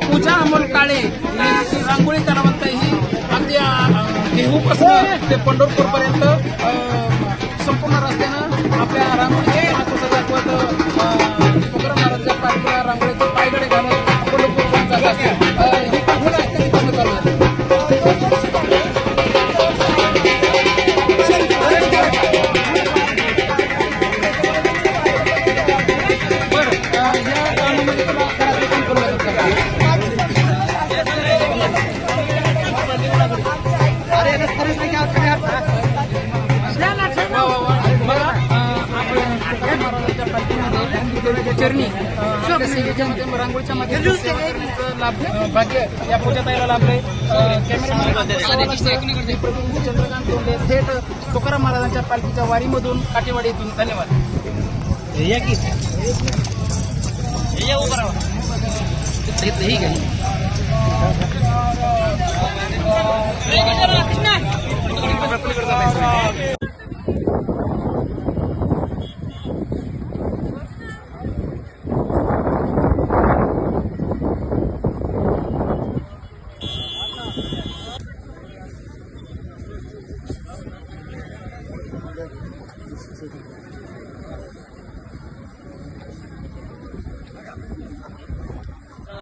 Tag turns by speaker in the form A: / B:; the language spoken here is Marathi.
A: पूजा अमोल काळे रांगोळी तलावंत ही अगदी देहूपासून ते पंढरपूर पर्यंत संपूर्ण रस्त्यानं आपल्या रांगोळीचे अ, आपल्या सेवेच्या माध्यम रांगोळीच्या माध्यमातून सेवा करण्याचं लाभ अ, भाग्य या लाभलंय प्रतिनिधी चंद्रकांत तोंडे थेट तुकाराम महाराजांच्या पालखीच्या वारीमधून काटेवाडी धन्यवाद. City.